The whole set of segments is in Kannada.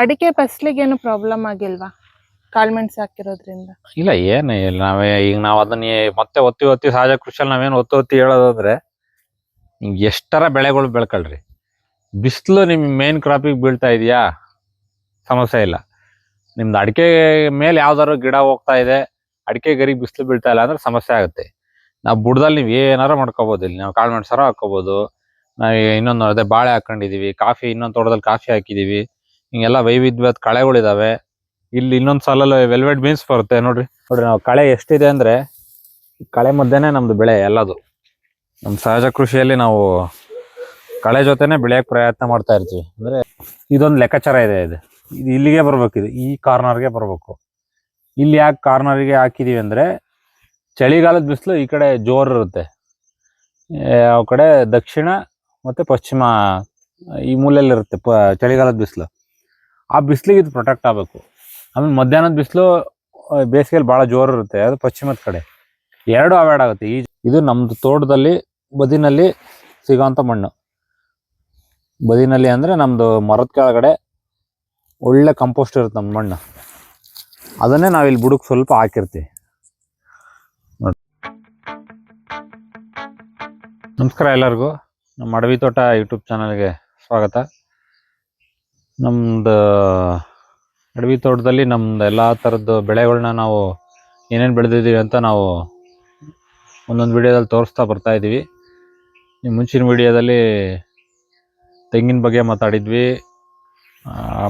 ಅಡಿಕೆ ಫಸ್ಲಿಗೇನು ಪ್ರಾಬ್ಲಮ್ ಆಗಿಲ್ವಾ? ಕಾಳ್ಮೆಣ್ಸ್ ಹಾಕಿರೋದ್ರಿಂದ. ಇಲ್ಲ, ಏನು ಇಲ್ಲ. ನಾವೇ ಈಗ ನಾವು ಅದನ್ನ ಮತ್ತೆ ಒತ್ತಿ ಒತ್ತಿ ಸಹಜ ಕೃಷಿಯಲ್ಲಿ ನಾವೇನು ಒತ್ತಿ ಒತ್ತಿ ಹೇಳೋದಾದ್ರೆ ಎಷ್ಟರ ಬೆಳೆಗಳು ಬೆಳ್ಕೊಳ್ರಿ. ಬಿಸಿಲು ನಿಮ್ ಮೇನ್ ಕ್ರಾಪಿಗೆ ಬೀಳ್ತಾ ಇದೆಯಾ? ಸಮಸ್ಯೆ ಇಲ್ಲ. ನಿಮ್ದು ಅಡಿಕೆ ಮೇಲೆ ಯಾವ್ದಾದ್ರು ಗಿಡ ಹೋಗ್ತಾ ಇದೆ, ಅಡಿಕೆ ಗರಿಗೆ ಬಿಸಿಲು ಬೀಳ್ತಾ ಇಲ್ಲ ಅಂದ್ರೆ ಸಮಸ್ಯೆ ಆಗುತ್ತೆ. ನಾವು ಬುಡದಲ್ಲಿ ನೀವು ಏನಾರ ಮಾಡ್ಕೋಬೋದು ಇಲ್ಲಿ. ನಾವು ಕಾಳು ಮೆಣಸಾರ ಹಾಕೋಬೋದು ನಾವು ಇನ್ನೊಂದು ಅದೇ ಬಾಳೆ ಹಾಕೊಂಡಿದೀವಿ, ಕಾಫಿ ಇನ್ನೊಂದು ತೋಟದಲ್ಲಿ ಕಾಫಿ ಹಾಕಿದೀವಿ. ಹಿಂಗೆಲ್ಲ ವೈವಿಧ್ಯವಾದ ಕಳೆಗಳಿದಾವೆ. ಇಲ್ಲಿ ಇನ್ನೊಂದು ಸಾಲಲ್ಲಿ ವೆಲ್ವೆಟ್ ಬೀನ್ಸ್ ಬರುತ್ತೆ ನೋಡ್ರಿ. ನೋಡ್ರಿ ನಾವು ಕಳೆ ಎಷ್ಟಿದೆ ಅಂದ್ರೆ ಕಳೆ ಮಧ್ಯೆನೆ ನಮ್ದು ಬೆಳೆ ಎಲ್ಲದು. ನಮ್ಮ ಸಹಜ ಕೃಷಿಯಲ್ಲಿ ನಾವು ಕಳೆ ಜೊತೆನೆ ಬೆಳೆಯಕ್ಕೆ ಪ್ರಯತ್ನ ಮಾಡ್ತಾ ಇರ್ತೀವಿ. ಅಂದ್ರೆ ಇದೊಂದು ಲೆಕ್ಕಾಚಾರ ಇದೆ ಇದು. ಇದು ಇಲ್ಲಿಗೆ ಬರಬೇಕು ಇದು, ಈ ಕಾರ್ನರ್ಗೆ ಬರ್ಬೇಕು. ಇಲ್ಲಿ ಯಾಕೆ ಕಾರ್ನರ್ಗೆ ಹಾಕಿದೀವಿ ಅಂದ್ರೆ ಚಳಿಗಾಲದ ಬಿಸಿಲು ಈ ಕಡೆ ಜೋರ್ ಇರುತ್ತೆ. ಆ ಕಡೆ ದಕ್ಷಿಣ ಮತ್ತೆ ಪಶ್ಚಿಮ ಈ ಮೂಲೆಯಲ್ಲಿ ಇರುತ್ತೆ ಪ, ಚಳಿಗಾಲದ ಬಿಸಿಲು. ಆ ಬಿಸಿಲಿಗೆ ಇದು ಪ್ರೊಟೆಕ್ಟ್ ಆಗಬೇಕು. ಆಮೇಲೆ ಮಧ್ಯಾಹ್ನದ ಬಿಸಿಲು ಬೇಸಿಗೆಯಲ್ಲಿ ಭಾಳ ಜೋರು ಇರುತ್ತೆ. ಅದು ಪಶ್ಚಿಮದ ಕಡೆ. ಎರಡು ಅವಾಯ್ಡ್ ಆಗುತ್ತೆ. ಈ ಇದು ನಮ್ಮದು ತೋಟದಲ್ಲಿ, ಬದಿನಲ್ಲಿ ಸಿಗೋಂಥ ಮಣ್ಣು. ಬದಿನಲ್ಲಿ ಅಂದ್ರೆ ನಮ್ಮದು ಮರದ ಕೆಳಗಡೆ ಒಳ್ಳೆ ಕಂಪೋಸ್ಟ್ ಇರುತ್ತೆ ನಮ್ಮ ಮಣ್ಣು. ಅದನ್ನೇ ನಾವು ಇಲ್ಲಿ ಬುಡಕ್ಕೆ ಸ್ವಲ್ಪ ಹಾಕಿರ್ತೀವಿ. ನಮಸ್ಕಾರ ಎಲ್ಲರಿಗೂ. ನಮ್ಮ ಅಡವಿ ತೋಟ ಯೂಟ್ಯೂಬ್ ಚಾನಲ್ಗೆ ಸ್ವಾಗತ. ನಮ್ದು ಅಡವಿ ತೋಟದಲ್ಲಿ ನಮ್ದು ಎಲ್ಲ ಥರದ್ದು ಬೆಳೆಗಳನ್ನ ನಾವು ಏನೇನು ಬೆಳೆದಿದ್ದೀವಿ ಅಂತ ನಾವು ಒಂದೊಂದು ವಿಡಿಯೋದಲ್ಲಿ ತೋರಿಸ್ತಾ ಬರ್ತಾ ಇದ್ದೀವಿ ಮುಂಚಿನ ವಿಡಿಯೋದಲ್ಲಿ ತೆಂಗಿನ ಬಗ್ಗೆ ಮಾತಾಡಿದ್ವಿ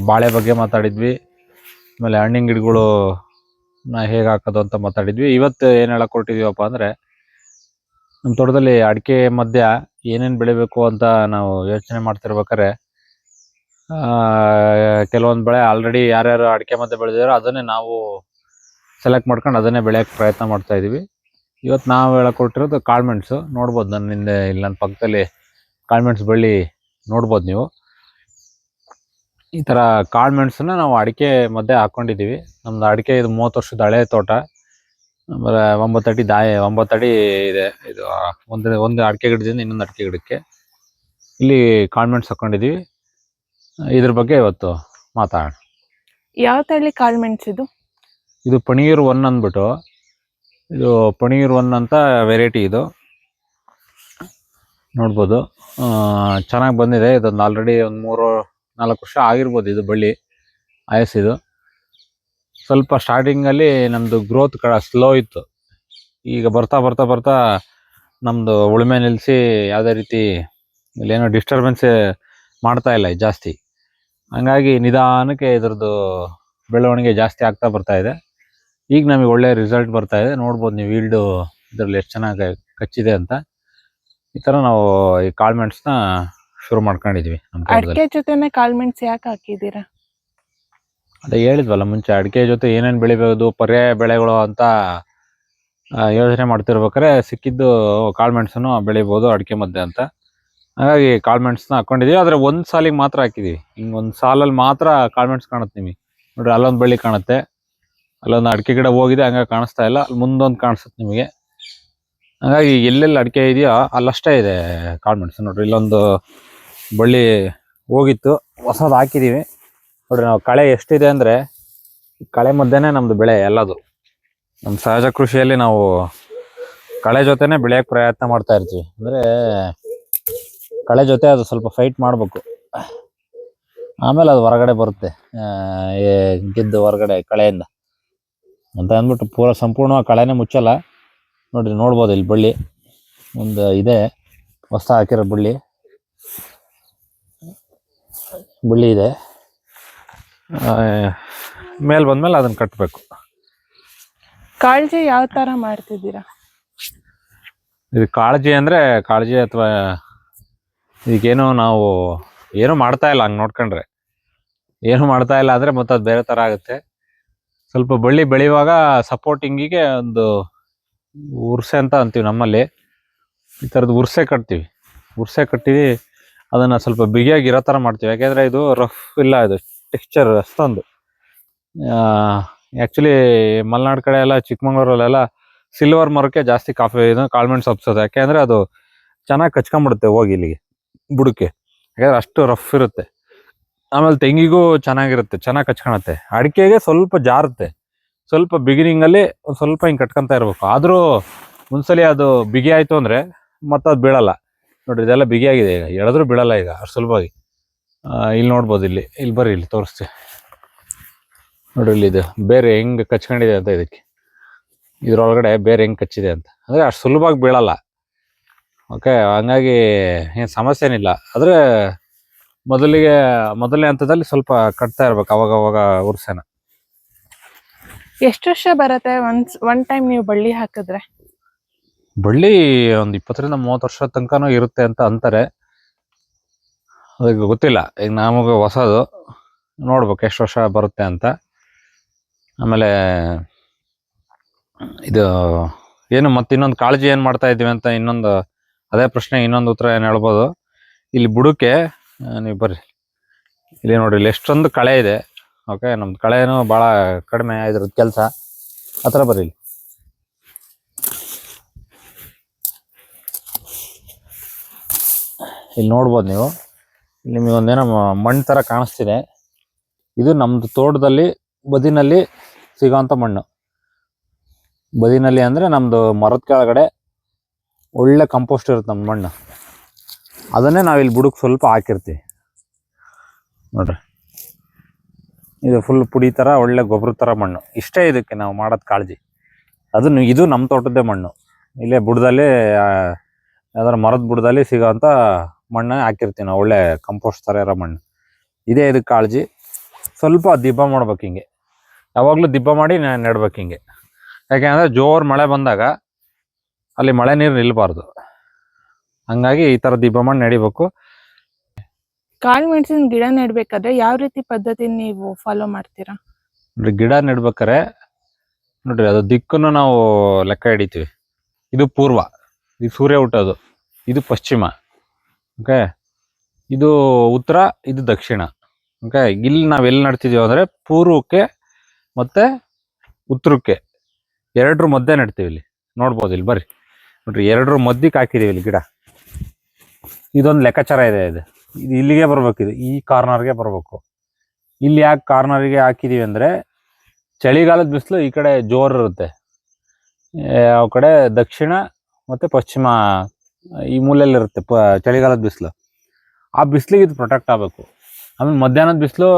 ಬಾಳೆ ಬಗ್ಗೆ ಮಾತಾಡಿದ್ವಿ, ಆಮೇಲೆ ಹಣ್ಣಿನ ಗಿಡಗಳು ನಾ ಹೇಗೆ ಹಾಕೋದು ಅಂತ ಮಾತಾಡಿದ್ವಿ. ಇವತ್ತು ಏನು ಹೇಳಕ್ಕೆ ಹೊರಟಿದೀವಪ್ಪ ಅಂದರೆ ನಮ್ಮ ತೋಟದಲ್ಲಿ ಅಡಿಕೆ ಮಧ್ಯ ಏನೇನು ಬೆಳಿಬೇಕು ಅಂತ ನಾವು ಯೋಚನೆ ಮಾಡ್ತಿರ್ಬೇಕಾರೆ ಕೆಲವೊಂದು ಬೆಳೆ ಆಲ್ರೆಡಿ ಯಾರ್ಯಾರು ಅಡಿಕೆ ಮಧ್ಯೆ ಬೆಳೆದಿರೋ ಅದನ್ನೇ ನಾವು ಸೆಲೆಕ್ಟ್ ಮಾಡ್ಕೊಂಡು ಅದನ್ನೇ ಬೆಳೆಯೋಕ್ಕೆ ಪ್ರಯತ್ನ ಮಾಡ್ತಾ ಇದೀವಿ. ಇವತ್ತು ನಾವು ಹೇಳಕ್ ಕೊಟ್ಟಿರೋದು ಕಾಳ್ಮೆಣ್ಸು ನೋಡ್ಬೋದು ನನ್ನ ಹಿಂದೆ ಇಲ್ಲಿ ನನ್ನ ಪಕ್ಕದಲ್ಲಿ ಕಾಳ್ಮೆಣ್ಸು ಬಳ್ಳಿ ನೋಡ್ಬೋದು ನೀವು. ಈ ಥರ ಕಾಳ್ಮೆಣ್ಸನ್ನ ನಾವು ಅಡಿಕೆ ಮಧ್ಯೆ ಹಾಕ್ಕೊಂಡಿದ್ದೀವಿ ನಮ್ದು ಅಡಿಕೆ ಇದು ಮೂವತ್ತು ವರ್ಷದ ಹಳೆ ತೋಟ. ಒಂಬತ್ತು ಅಡಿ ದಾಯ, ಒಂಬತ್ತು ಅಡಿ ಇದೆ. ಇದು ಒಂದು ಒಂದು ಅಡಿಕೆ ಗಿಡದಿಂದ ಇನ್ನೊಂದು ಅಡಿಕೆ ಗಿಡಕ್ಕೆ. ಇಲ್ಲಿ ಕಾಳ್ಮೆಣ್ಸ್ ಹಾಕ್ಕೊಂಡಿದ್ದೀವಿ ಇದ್ರ ಬಗ್ಗೆ ಇವತ್ತು ಮಾತಾಡೋಣ. ಯಾವ ತಳಿ ಕಾಳ್ಮೆಣ್ಸ್ ಇದು ಇದು ಪನೀರ್ ಒನ್ ಅಂದ್ಬಿಟ್ಟು ಇದು ಪನೀರ್ ಒನ್ ಅಂತ ವೆರೈಟಿ ಇದು. ನೋಡ್ಬೋದು. ಚೆನ್ನಾಗಿ ಬಂದಿದೆ. ಇದೊಂದು ಆಲ್ರೆಡಿ ಒಂದು ಮೂರು ನಾಲ್ಕು ವರ್ಷ ಆಗಿರ್ಬೋದು ಇದು ಬಳ್ಳಿ ಆಯಸ್ಸಿದು ಸ್ವಲ್ಪ ಸ್ಟಾರ್ಟಿಂಗಲ್ಲಿ ನಮ್ಮದು ಗ್ರೋತ್ ಕಡ ಸ್ಲೋ ಇತ್ತು. ಈಗ ಬರ್ತಾ ಬರ್ತಾ ಬರ್ತಾ ನಮ್ಮದು ಉಳುಮೆ ನಿಲ್ಲಿಸಿ ಯಾವುದೇ ರೀತಿ ಇಲ್ಲೇನೋ ಡಿಸ್ಟರ್ಬೆನ್ಸ್ ಮಾಡ್ತಾ ಇಲ್ಲ ಇದು ಜಾಸ್ತಿ. ಹಂಗಾಗಿ ನಿಧಾನಕ್ಕೆ ಇದ್ರದ್ದು ಬೆಳವಣಿಗೆ ಜಾಸ್ತಿ ಆಗ್ತಾ ಬರ್ತಾ ಇದೆ. ಈಗ ನಮಗೆ ಒಳ್ಳೆ ರಿಸಲ್ಟ್ ಬರ್ತಾ ಇದೆ. ನೋಡ್ಬೋದು ನೀವು ಈಲ್ಡು ಇದರಲ್ಲಿ ಎಷ್ಟು ಚೆನ್ನಾಗಿ ಕಚ್ಚಿದೆ ಅಂತ. ಈ ಥರ ನಾವು ಈ ಕಾಳ್ಮೆಂಟ್ಸ್ನ ಶುರು ಮಾಡ್ಕೊಂಡಿದ್ವಿ ನಮ್ಮ ತೋಟದಲ್ಲಿ. ಅಡಿಕೆ ಜೊತೆನೆ ಕಾಳ್ಮೆಣ್ಸ್ ಯಾಕೆ ಹಾಕಿದ್ದೀರಾ? ಅದೇ ಹೇಳಿದ್ವಲ್ಲ ಮುಂಚೆ ಅಡಿಕೆ ಜೊತೆ ಏನೇನು ಬೆಳಿಬೋದು ಪರ್ಯಾಯ ಬೆಳೆಗಳು ಅಂತ ಆ, ಯೋಚನೆ ಮಾಡ್ತಿರ್ಬೇಕಾದ್ರೆ ಸಿಕ್ಕಿದ್ದು ಕಾಳ್ಮೆಣ್ಸನ್ನು ಬೆಳಿಬೋದು ಅಡಿಕೆ ಮದ್ದೆ ಅಂತ. ಹಾಗಾಗಿ ಕಾಳ್ಮೆಣ್ಸನ್ನ ಹಾಕೊಂಡಿದೀವಿ. ಆದರೆ ಒಂದು ಸಾಲಿಗೆ ಮಾತ್ರ ಹಾಕಿದೀವಿ. ಹಿಂಗೆ ಒಂದು ಸಾಲಲ್ಲಿ ಮಾತ್ರ ಕಾಳ್ಮೆಣ್ಸ್ ಕಾಣುತ್ತೆ ನಿಮಗೆ. ನೋಡ್ರಿ, ಅಲ್ಲೊಂದು ಬಳ್ಳಿ ಕಾಣುತ್ತೆ. ಅಲ್ಲೊಂದು ಅಡಿಕೆ ಗಿಡ ಹೋಗಿದೆ, ಹಂಗೆ ಕಾಣಿಸ್ತಾ ಇಲ್ಲ. ಅಲ್ಲಿ ಮುಂದೊಂದು ಕಾಣಿಸುತ್ತೆ ನಿಮಗೆ. ಹಾಗಾಗಿ ಎಲ್ಲೆಲ್ಲಿ ಅಡಿಕೆ ಇದೆಯೋ ಅಲ್ಲಷ್ಟೇ ಇದೆ ಕಾಳ್ಮೆಣ್ಸು ನೋಡ್ರಿ, ಇಲ್ಲೊಂದು ಬಳ್ಳಿ ಹೋಗಿತ್ತು. ಹೊಸದು ಹಾಕಿದೀವಿ. ನೋಡ್ರಿ, ನಾವು ಕಳೆ ಎಷ್ಟಿದೆ ಅಂದ್ರೆ ಕಳೆ ಮಧ್ಯೆನೇ ನಮ್ಮದು ಬೆಳೆ ಎಲ್ಲದು. ನಮ್ಮ ಸಹಜ ಕೃಷಿಯಲ್ಲಿ ನಾವು ಕಳೆ ಜೊತೆನೇ ಬೆಳೆಯೋಕ್ಕೆ ಪ್ರಯತ್ನ ಮಾಡ್ತಾ ಇರ್ತೀವಿ. ಅಂದ್ರೆ ಕಳೆ ಜೊತೆ ಅದು ಸ್ವಲ್ಪ ಫೈಟ್ ಮಾಡಬೇಕು. ಆಮೇಲೆ ಅದು ಹೊರಗಡೆ ಬರುತ್ತೆ. ಗೆದ್ದು ಹೊರಗಡೆ ಕಳೆಯಿಂದ. ಅಂತ ಅಂದ್ಬಿಟ್ಟು ಪೂರ ಸಂಪೂರ್ಣವಾಗಿ ಕಳೆನೇ ಮುಚ್ಚಲ್ಲ. ನೋಡಿರಿ ನೋಡ್ಬೋದು ಇಲ್ಲಿ ಬಳ್ಳಿ. ಒಂದು ಇದೆ. ಹೊಸ ಹಾಕಿರೋ ಬಳ್ಳಿ. ಬಳ್ಳಿ ಇದೆ. ಮೇಲೆ ಬಂದಮೇಲೆ ಅದನ್ನು ಕಟ್ಟಬೇಕು ಕಾಳಜಿ ಯಾವ ಥರ ಮಾಡ್ತಿದ್ದೀರಾ? ಇದು ಕಾಳಜಿ ಅಂದರೆ ಕಾಳಜಿ ಅಥವಾ ಇದಕ್ಕೇನು ನಾವು ಏನು ಮಾಡ್ತಾ ಇಲ್ಲ ಹಂಗೆ ನೋಡ್ಕೊಂಡ್ರೆ. ಏನು ಮಾಡ್ತಾ ಇಲ್ಲ ಅಂದರೆ ಮತ್ತೆ ಅದು ಬೇರೆ ಥರ ಆಗುತ್ತೆ. ಸ್ವಲ್ಪ ಬಳ್ಳಿ ಬೆಳೆಯುವಾಗ ಸಪೋರ್ಟಿಂಗಿಗೆ ಒಂದು ಉರ್ಸೆ ಅಂತ ಅಂತೀವಿ ನಮ್ಮಲ್ಲಿ. ಈ ಥರದ್ದು ಉರ್ಸೆ ಕಟ್ತೀವಿ. ಉರ್ಸೆ ಕಟ್ಟಿ ಅದನ್ನು ಸ್ವಲ್ಪ ಬಿಗಿಯಾಗಿ ಇರೋ ಥರ ಮಾಡ್ತೀವಿ. ಯಾಕೆಂದರೆ ಇದು ರಫ್ ಇಲ್ಲ, ಇದು ಟೆಕ್ಸ್ಚರ್ ಅಷ್ಟೊಂದು. ಆ್ಯಕ್ಚುಲಿ ಮಲೆನಾಡು ಕಡೆ ಎಲ್ಲ, ಚಿಕ್ಕಮಂಗ್ಳೂರಲ್ಲೆಲ್ಲ ಸಿಲ್ವರ್ ಮರಕ್ಕೆ ಜಾಸ್ತಿ ಕಾಫಿ, ಇದು ಕಾಳ್ಮೆಣ್ಸು ಹಬ್ಸೋದು. ಯಾಕೆಂದರೆ ಅದು ಚೆನ್ನಾಗಿ ಕಚ್ಕೊಂಬಿಡುತ್ತೆ ಹೋಗಿ ಇಲ್ಲಿಗೆ. ಬುಡಕ್ಕೆ. ಯಾಕಂದ್ರೆ ಅಷ್ಟು ರಫ್ ಇರುತ್ತೆ. ಆಮೇಲೆ ತೆಂಗಿಗೂ ಚೆನ್ನಾಗಿರುತ್ತೆ, ಚೆನ್ನಾಗಿ ಕಚ್ಕೊಳತ್ತೆ ಅಡಿಕೆಗೆ ಸ್ವಲ್ಪ ಜಾರುತ್ತೆ. ಸ್ವಲ್ಪ ಬಿಗಿನಿಂಗ್ ಅಲ್ಲಿ ಒಂದ್ ಸ್ವಲ್ಪ ಹಿಂಗೆ ಕಟ್ಕೊಂತ ಇರ್ಬೇಕು. ಆದರೂ ಒಂದ್ಸಲಿ ಅದು ಬಿಗಿ ಆಯ್ತು ಅಂದ್ರೆ ಮತ್ತೆ ಅದು ಬೀಳಲ್ಲ. ನೋಡ್ರಿ, ಇದೆಲ್ಲ ಬಿಗಿಯಾಗಿದೆ ಈಗ. ಎಳೆದ್ರು ಬೀಳಲ್ಲ ಈಗ, ಅಷ್ಟು ಸುಲಭವಾಗಿ. ಇಲ್ಲಿ ನೋಡ್ಬೋದು ಇಲ್ಲಿ. ಇಲ್ಲಿ ಬರ್ರಿ, ಇಲ್ಲಿ ತೋರಿಸ್ತೆ. ನೋಡ್ರಿ, ಇಲ್ಲಿ ಇದು ಬೇರೆ ಹೆಂಗೆ ಕಚ್ಕೊಂಡಿದೆ ಅಂತ ಇದಕ್ಕೆ. ಇದರೊಳಗಡೆ ಬೇರೆ ಹೆಂಗೆ ಕಚ್ಚಿದೆ ಅಂತ. ಅಂದ್ರೆ ಅಷ್ಟು ಸುಲಭವಾಗಿ ಬೀಳಲ್ಲ. ಓಕೆ ಹಂಗಾಗಿ ಏನು ಸಮಸ್ಯೆ ಏನಿಲ್ಲ. ಆದರೆ ಮೊದಲಿಗೆ ಮೊದಲನೇ ಹಂತದಲ್ಲಿ ಸ್ವಲ್ಪ ಕಟ್ತಾ ಇರ್ಬೇಕು ಅವಾಗ ಅವಾಗ ಉರ್ಸೆನ ಎಷ್ಟು ವರ್ಷ ಬರುತ್ತೆ? ಒನ್ಸ್ ಒನ್ ಟೈಮ್ ನೀವು ಬಳ್ಳಿ ಹಾಕಿದ್ರೆ? ಬಳ್ಳಿ ಒಂದು ಇಪ್ಪತ್ತರಿಂದ ಮೂವತ್ತು ವರ್ಷ ತನಕನೂ ಇರುತ್ತೆ ಅಂತ ಅಂತಾರೆ. ಅದಕ್ಕೆ ಗೊತ್ತಿಲ್ಲ. ಈಗ ನಮಗೆ ಹೊಸದು. ನೋಡ್ಬೇಕು ಎಷ್ಟು ವರ್ಷ ಬರುತ್ತೆ ಅಂತ. ಆಮೇಲೆ ಇದು ಏನು ಮತ್ತೆ ಇನ್ನೊಂದು ಕಾಳಜಿ ಏನು ಮಾಡ್ತಾ ಇದ್ದೀವಿ ಅಂತ ಇನ್ನೊಂದು ಅದೇ ಪ್ರಶ್ನೆ ಇನ್ನೊಂದು ಉತ್ತರ ಏನು ಹೇಳ್ಬೋದು? ಇಲ್ಲಿ ಬುಡಕ್ಕೆ ನೀವು ಬರ್ರಿ. ಇಲ್ಲಿ ನೋಡ್ರಿ, ಇಲ್ಲಿ ಎಷ್ಟೊಂದು ಕಳೆ ಇದೆ. ಓಕೆ ನಮ್ದು ಕಳೆನೂ ಭಾಳ ಕಡಿಮೆ ಇದ್ರದ್ದು ಕೆಲಸ. ಹತ್ರ ಬರ್ರಿ ಇಲ್ಲಿ. ಇಲ್ಲಿ ನೋಡ್ಬೋದು ನೀವು. ಇಲ್ಲಿ ನಿಮಗೆ ಒಂದೇನೋ ಮಣ್ಣು ಥರ ಕಾಣಿಸ್ತಿದೆ. ಇದು ನಮ್ಮದು ತೋಟದಲ್ಲಿ, ಬದಿನಲ್ಲಿ ಸಿಗೋಂಥ ಮಣ್ಣು. ಬದಿನಲ್ಲಿ ಅಂದರೆ ನಮ್ಮದು ಮರದ ಕೆಳಗಡೆ ಒಳ್ಳೆ ಕಂಪೋಸ್ಟ್ ಇರುತ್ತೆ ನಮ್ಮ ಮಣ್ಣು. ಅದನ್ನೇ ನಾವಿಲ್ಲಿ ಬುಡಕ್ಕೆ ಸ್ವಲ್ಪ ಹಾಕಿರ್ತೀವಿ. ನೋಡ್ರಿ. ಇದು ಫುಲ್ ಪುಡಿ ಥರ ಒಳ್ಳೆ ಗೊಬ್ಬರ ಥರ ಮಣ್ಣು. ಇಷ್ಟೇ ಇದಕ್ಕೆ ನಾವು ಮಾಡೋದು ಕಾಳಜಿ. ಅದನ್ನು ಇದು ನಮ್ಮ ತೋಟದ್ದೇ ಮಣ್ಣು. ಇಲ್ಲೇ ಬುಡದಲ್ಲಿ ಯಾವ್ದಾರ ಮರದ ಬುಡದಲ್ಲಿ ಸಿಗೋಂಥ ಮಣ್ಣು ಹಾಕಿರ್ತೀವಿ ನಾವು, ಒಳ್ಳೆ ಕಂಪೋಸ್ಟ್ ಥರ ಇರೋ ಮಣ್ಣು. ಇದೇ ಇದಕ್ಕೆ ಕಾಳಜಿ. ಸ್ವಲ್ಪ ದಿಬ್ಬ ಮಾಡ್ಬೇಕು ಹಿಂಗೆ. ಯಾವಾಗಲೂ ದಿಬ್ಬ ಮಾಡಿ ನೆಡ್ಬೇಕು ಹಿಂಗೆ. ಯಾಕೆಂದರೆ ಜೋರು ಮಳೆ ಬಂದಾಗ ಅಲ್ಲಿ ಮಳೆ ನೀರು ನಿಲ್ಬಾರ್ದು. ಹಂಗಾಗಿ ಈ ಥರ ದಿಬ್ಬ ಮಣ್ಣು ನಡಿಬೇಕು. ಕಾಳು ಮೆಣಸಿನ ಗಿಡ ನೆಡ್ಬೇಕಾದ್ರೆ ಯಾವ ರೀತಿ ಪದ್ಧತಿ ನೀವು ಫಾಲೋ ಮಾಡ್ತೀರಾ? ನೋಡ್ರಿ ಗಿಡ ನೆಡ್ಬೇಕಾರೆ ನೋಡ್ರಿ ಅದು ದಿಕ್ಕನ್ನು ನಾವು ಲೆಕ್ಕ ಹಿಡಿತೀವಿ. ಇದು ಪೂರ್ವ ಇದು ಸೂರ್ಯ ಹುಟ್ಟೋದು ಇದು ಪಶ್ಚಿಮ ಓಕೆ ಇದು ಉತ್ತರ ಇದು ದಕ್ಷಿಣ ಓಕೆ ಇಲ್ಲಿ ನಾವು ಎಲ್ಲಿ ನಡ್ತಿದ್ದೀವಿ ಅಂದರೆ ಪೂರ್ವಕ್ಕೆ ಮತ್ತು ಉತ್ತರಕ್ಕೆ ಎರಡರ ಮಧ್ಯೆ ನಡ್ತೀವಿ ಇಲ್ಲಿ. ನೋಡ್ಬೋದು ಇಲ್ಲಿ ಬರ್ರಿ. ನೋಡ್ರಿ ಎರಡರ ಮದ್ದಿಗೆ ಹಾಕಿದೀವಿ ಇಲ್ಲಿ ಗಿಡ. ಇದೊಂದು ಲೆಕ್ಕಾಚಾರ ಇದೆ ಇದು. ಇದು ಇಲ್ಲಿಗೆ ಬರ್ಬೇಕು ಇದು ಈ ಕಾರ್ನರ್ಗೆ ಬರಬೇಕು. ಇಲ್ಲಿ ಯಾಕೆ ಕಾರ್ನರ್ಗೆ ಹಾಕಿದೀವಿ ಅಂದರೆ ಚಳಿಗಾಲದ ಬಿಸಿಲು ಈ ಕಡೆ ಜೋರು ಇರುತ್ತೆ. ಯಾವ ಕಡೆ ದಕ್ಷಿಣ ಮತ್ತೆ ಪಶ್ಚಿಮ ಈ ಮೂಲೆಯಲ್ಲಿ ಇರುತ್ತೆ ಪ ಚಳಿಗಾಲದ ಬಿಸಿಲು. ಆ ಬಿಸಿಲಿಗೆ ಇದು ಪ್ರೊಟೆಕ್ಟ್ ಆಗಬೇಕು. ಆಮೇಲೆ ಮಧ್ಯಾಹ್ನದ ಬಿಸಿಲು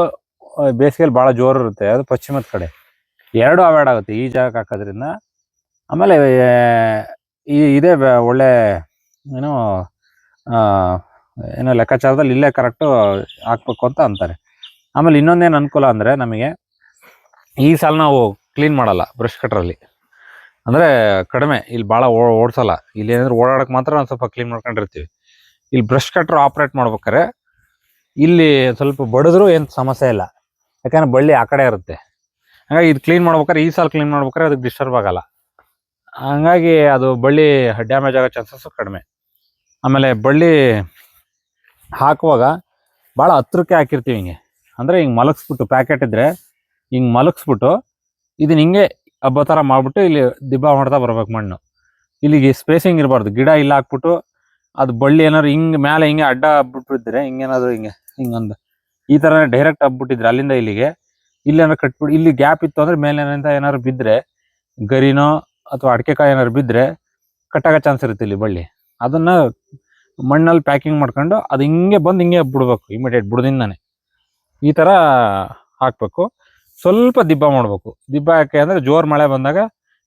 ಬೇಸಿಗೆಯಲ್ಲಿ ಭಾಳ ಜೋರು ಇರುತ್ತೆ ಅದು ಪಶ್ಚಿಮದ ಕಡೆ. ಎರಡು ಅವಾಯ್ಡ್ ಆಗುತ್ತೆ ಈ ಜಾಗಕ್ಕೆ ಹಾಕೋದ್ರಿಂದ. ಆಮೇಲೆ ಆ, ಈ ಇದೇ ಒಳ್ಳೆ ಏನೋ ಏನೋ ಲೆಕ್ಕಾಚಾರದಲ್ಲಿ ಇಲ್ಲೇ ಕರೆಕ್ಟು ಹಾಕ್ಬೇಕು ಅಂತ ಅಂತಾರೆ. ಆಮೇಲೆ ಇನ್ನೊಂದೇನು ಅನುಕೂಲ ಅಂದರೆ ನಮಗೆ ಈ ಸಾಲ ನಾವು ಕ್ಲೀನ್ ಮಾಡಲ್ಲ ಬ್ರಷ್ ಕಟ್ರಲ್ಲಿ ಅಂದರೆ ಕಡಿಮೆ, ಇಲ್ಲಿ ಭಾಳ ಓಡಿಸಲ್ಲ. ಇಲ್ಲಿ ಏನಾದರೂ ಓಡಾಡೋಕೆ ಮಾತ್ರ ಒಂದು ಸ್ವಲ್ಪ ಕ್ಲೀನ್ ಮಾಡ್ಕೊಂಡಿರ್ತೀವಿ. ಇಲ್ಲಿ ಬ್ರಷ್ ಕಟ್ರ್ ಆಪ್ರೇಟ್ ಮಾಡ್ಬೇಕಾರೆ ಇಲ್ಲಿ ಸ್ವಲ್ಪ ಬಡಿದ್ರೂ ಏನು ಸಮಸ್ಯೆ ಇಲ್ಲ. ಯಾಕಂದ್ರೆ ಬಳ್ಳಿ ಆ ಕಡೆ ಇರುತ್ತೆ. ಹಾಗಾಗಿ ಇದು ಕ್ಲೀನ್ ಮಾಡ್ಬೇಕಾದ್ರೆ ಈ ಸಾಲ ಕ್ಲೀನ್ ಮಾಡ್ಬೇಕಾದ್ರೆ ಅದಕ್ಕೆ ಡಿಸ್ಟರ್ಬ್ ಆಗಲ್ಲ. ಹಂಗಾಗಿ ಅದು ಬಳ್ಳಿ ಡ್ಯಾಮೇಜ್ ಆಗೋ ಚಾನ್ಸಸ್ಸು ಕಡಿಮೆ. ಆಮೇಲೆ ಬಳ್ಳಿ ಹಾಕುವಾಗ ಭಾಳ ಹತ್ರಕ್ಕೆ ಹಾಕಿರ್ತೀವಿ ಹಿಂಗೆ. ಅಂದರೆ ಹಿಂಗೆ ಮಲಗಿಸ್ಬಿಟ್ಟು ಪ್ಯಾಕೆಟ್ ಇದ್ದರೆ ಹಿಂಗೆ ಮಲಗಿಸ್ಬಿಟ್ಟು ಇದನ್ನ ಹಿಂಗೆ ಹಬ್ಬ ಥರ ಮಾಡಿಬಿಟ್ಟು ಇಲ್ಲಿ ದಿಬ್ಬ ಮಾಡ್ತಾ ಬರ್ಬೇಕು ಮಣ್ಣು. ಇಲ್ಲಿಗೆ ಸ್ಪೇಸಿಂಗ್ ಇರಬಾರ್ದು. ಗಿಡ ಇಲ್ಲ ಹಾಕ್ಬಿಟ್ಟು ಅದು ಬಳ್ಳಿ ಏನಾದ್ರು ಹಿಂಗೆ ಮೇಲೆ ಹಿಂಗೆ ಅಡ್ಡ ಹಬ್ಬಿಟ್ಬಿಟ್ಟಿದ್ರೆ ಹಿಂಗೇನಾದ್ರು ಹಿಂಗೆ ಹಿಂಗೊಂದು ಈ ಥರ ಡೈರೆಕ್ಟ್ ಹಬ್ಬಿಟ್ಟಿದ್ರೆ ಅಲ್ಲಿಂದ ಇಲ್ಲಿಗೆ. ಇಲ್ಲೇನಾದ್ರು ಕಟ್ಬಿಟ್ಟು ಇಲ್ಲಿ ಗ್ಯಾಪ್ ಇತ್ತು ಅಂದ್ರೆ ಮೇಲಿನಿಂದ ಏನಾದ್ರು ಬಿದ್ದರೆ ಗರಿನೋ ಅಥವಾ ಅಡಿಕೆಕಾಯಿ ಏನಾದ್ರು ಬಿದ್ದರೆ ಕಟ್ಟಾಗೋ ಚಾನ್ಸ್ ಇರುತ್ತೆ ಇಲ್ಲಿ ಬಳ್ಳಿ. ಅದನ್ನು ಮಣ್ಣಲ್ಲಿ ಪ್ಯಾಕಿಂಗ್ ಮಾಡ್ಕೊಂಡು ಅದು ಹಿಂಗೆ ಬಂದು ಹಿಂಗೆ ಬಿಡ್ಬೇಕು ಇಮಿಡಿಯೇಟ್ ಬುಡದಿಂದಾನೆ. ಈ ಥರ ಹಾಕಬೇಕು. ಸ್ವಲ್ಪ ದಿಬ್ಬ ಮಾಡಬೇಕು. ದಿಬ್ಬ ಯಾಕೆ ಅಂದರೆ ಜೋರು ಮಳೆ ಬಂದಾಗ